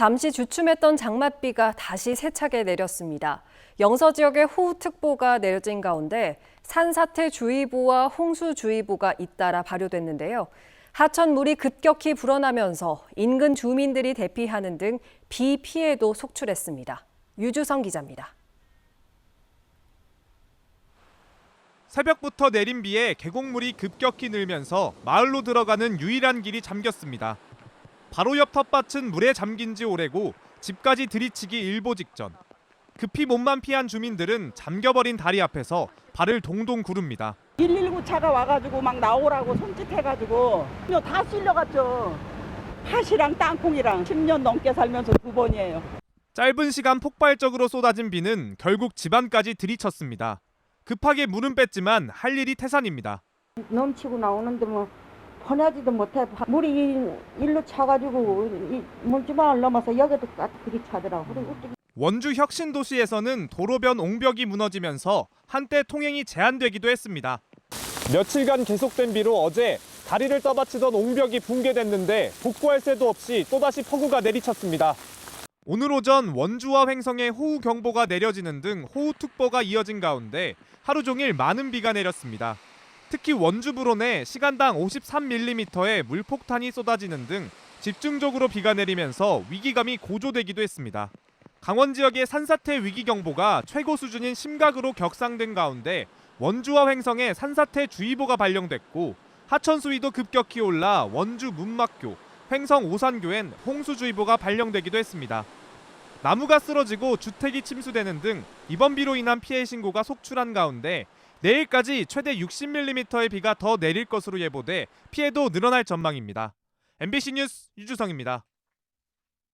잠시 주춤했던 장맛비가 다시 세차게 내렸습니다. 영서 지역에 호우특보가 내려진 가운데 산사태주의보와 홍수주의보가 잇따라 발효됐는데요. 하천 물이 급격히 불어나면서 인근 주민들이 대피하는 등 비 피해도 속출했습니다. 유주성 기자입니다. 새벽부터 내린 비에 계곡물이 급격히 늘면서 마을로 들어가는 유일한 길이 잠겼습니다. 바로 옆 텃밭은 물에 잠긴 지 오래고 집까지 들이치기 일보 직전. 급히 몸만 피한 주민들은 잠겨버린 다리 앞에서 발을 동동 구릅니다. 119 차가 와가지고 막 나오라고 손짓해가지고 다 쓸려갔죠. 팥이랑 땅콩이랑 10년 넘게 살면서 두 번이에요. 짧은 시간 폭발적으로 쏟아진 비는 결국 집안까지 들이쳤습니다. 급하게 물은 뺐지만 할 일이 태산입니다. 넘치고 나오는데 뭐 보내지도 못해 물이 일로 차가지고 이 물주방을 넘어서 여기도 까득히 차더라고 그리고 어떻게 원주 혁신도시에서는 도로변 옹벽이 무너지면서 한때 통행이 제한되기도 했습니다. 며칠간 계속된 비로 어제 다리를 떠받치던 옹벽이 붕괴됐는데 복구할 새도 없이 또다시 폭우가 내리쳤습니다. 오늘 오전 원주와 횡성에 호우 경보가 내려지는 등 호우 특보가 이어진 가운데 하루 종일 많은 비가 내렸습니다. 특히 원주 불원에 시간당 53mm의 물폭탄이 쏟아지는 등 집중적으로 비가 내리면서 위기감이 고조되기도 했습니다. 강원 지역의 산사태 위기 경보가 최고 수준인 심각으로 격상된 가운데 원주와 횡성에 산사태 주의보가 발령됐고 하천 수위도 급격히 올라 원주 문막교, 횡성 오산교엔 홍수주의보가 발령되기도 했습니다. 나무가 쓰러지고 주택이 침수되는 등 이번 비로 인한 피해 신고가 속출한 가운데 내일까지 최대 60mm의 비가 더 내릴 것으로 예보돼 피해도 늘어날 전망입니다. MBC 뉴스 유주성입니다.